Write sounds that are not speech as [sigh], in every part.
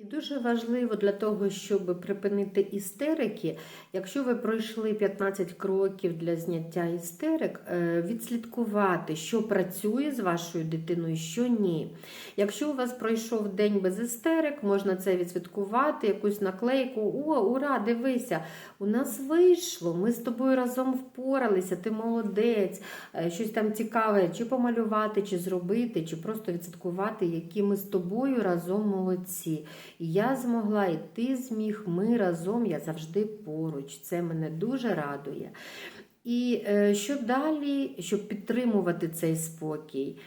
І дуже важливо для того, щоб припинити істерики, якщо ви пройшли 15 кроків для зняття істерик, е, відслідкувати, що працює з вашою дитиною, що ні. Якщо у вас пройшов день без істерик, можна це відслідкувати, якусь наклейку. О, ура, дивися, у нас вийшло, ми з тобою разом впоралися, ти молодець, е, щось там цікаве, чи помалювати, чи зробити, чи просто відслідкувати, які ми з тобою разом молодці. Я змогла, і ти зміг, ми разом, я завжди поруч. Це мене дуже радує. І е, що далі, щоб підтримувати цей спокій?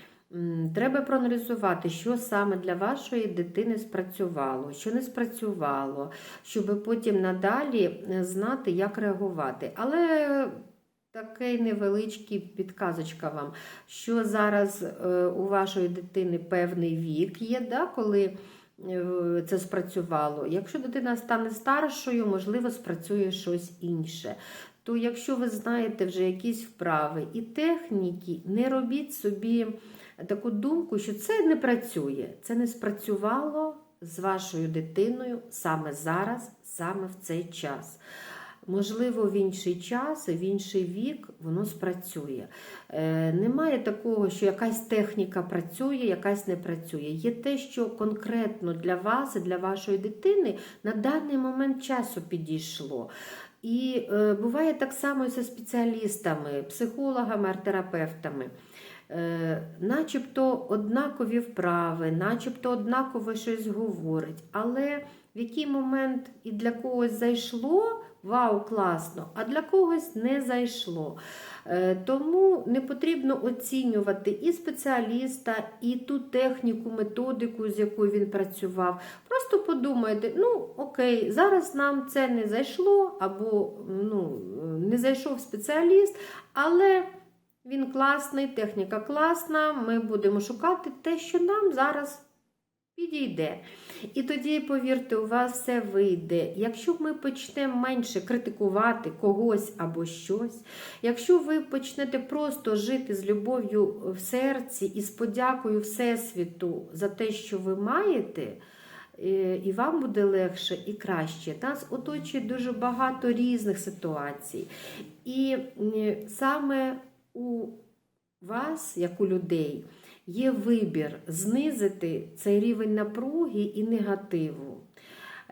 Треба проаналізувати, що саме для вашої дитини спрацювало, що не спрацювало, щоб потім надалі е, знати, як реагувати. Але такий невеличкий підказочка вам, що зараз е, у вашої дитини певний вік є, да, коли це спрацювало. Якщо дитина стане старшою, можливо, спрацює щось інше. То якщо ви знаєте вже якісь вправи і техніки, не робіть собі таку думку, що це не працює, це не спрацювало з вашою дитиною саме зараз, саме в цей час. Можливо, в інший час, в інший вік воно спрацює. Е, немає такого, що якась техніка працює, якась не працює. Є те, що конкретно для вас для вашої дитини на даний момент часу підійшло. І е, буває так само і зі спеціалістами, психологами, арт-терапевтами. Е, начебто однакові вправи, начебто однаково щось говорить, але в який момент і для когось зайшло, вау, класно, а для когось не зайшло. Е, Тому не потрібно оцінювати і спеціаліста, і ту техніку, методику, з якою він працював. Просто подумайте, ну окей, зараз нам це не зайшло, або ну, не зайшов спеціаліст, але. Він класний, техніка класна. Ми будемо шукати те, що нам зараз підійде. І тоді, повірте, у вас все вийде. Якщо ми почнемо менше критикувати когось або щось, якщо ви почнете просто жити з любов'ю в серці і з подякою Всесвіту за те, що ви маєте. е, І вам буде легше і краще. Нас оточує дуже багато різних ситуацій. І саме у вас, як у людей, є вибір знизити цей рівень напруги і негативу.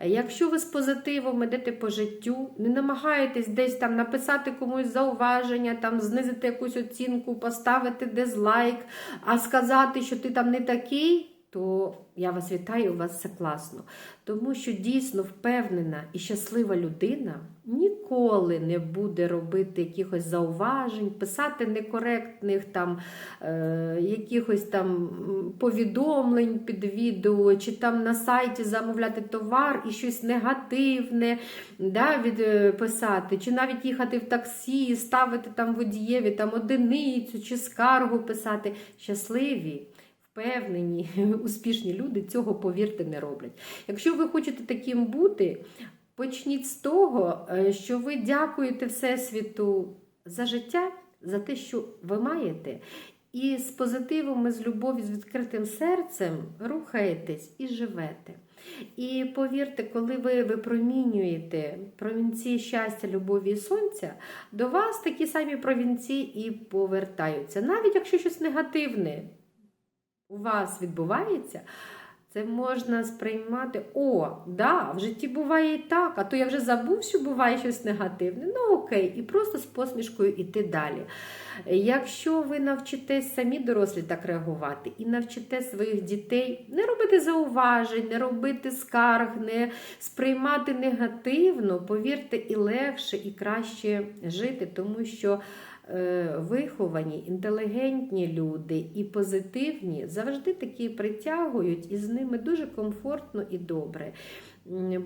Якщо ви з позитивом йдете по життю, не намагаєтесь десь там написати комусь зауваження, там знизити якусь оцінку, поставити дизлайк, а сказати, що ти там не такий, то я вас вітаю, у вас все класно. Тому що дійсно впевнена і щаслива людина ніколи не буде робити якихось зауважень, писати некоректних там е, якихось там повідомлень під відео, чи там на сайті замовляти товар і щось негативне да, від, е, писати, чи навіть їхати в таксі, ставити там водієві там одиницю чи скаргу писати. Щасливі. Впевнені, [laughs] успішні люди цього, повірте, не роблять. Якщо ви хочете таким бути, почніть з того, е, що ви дякуєте Всесвіту за життя, за те, що ви маєте. І з позитивом, і з любов'ю, з відкритим серцем рухаєтесь і живете. І повірте, коли ви випромінюєте провінці щастя, любові і сонця, до вас такі самі провінці і повертаються. Навіть якщо щось негативне у вас відбувається, це можна сприймати, о, да, в житті буває і так, а то я вже забув, що буває щось негативне. Ну окей, і просто з посмішкою йти далі. Якщо ви навчитесь самі дорослі так реагувати і навчите своїх дітей не робити зауважень, не робити скарг, не сприймати негативно, повірте, і легше, і краще жити, тому що виховані, інтелігентні люди і позитивні завжди такі притягують, і з ними дуже комфортно і добре.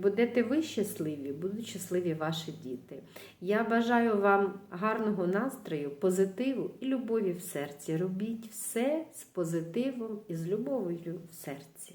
Будете ви щасливі, будуть щасливі ваші діти. Я бажаю вам гарного настрою, позитиву і любові в серці. Робіть все з позитивом і з любов'ю в серці.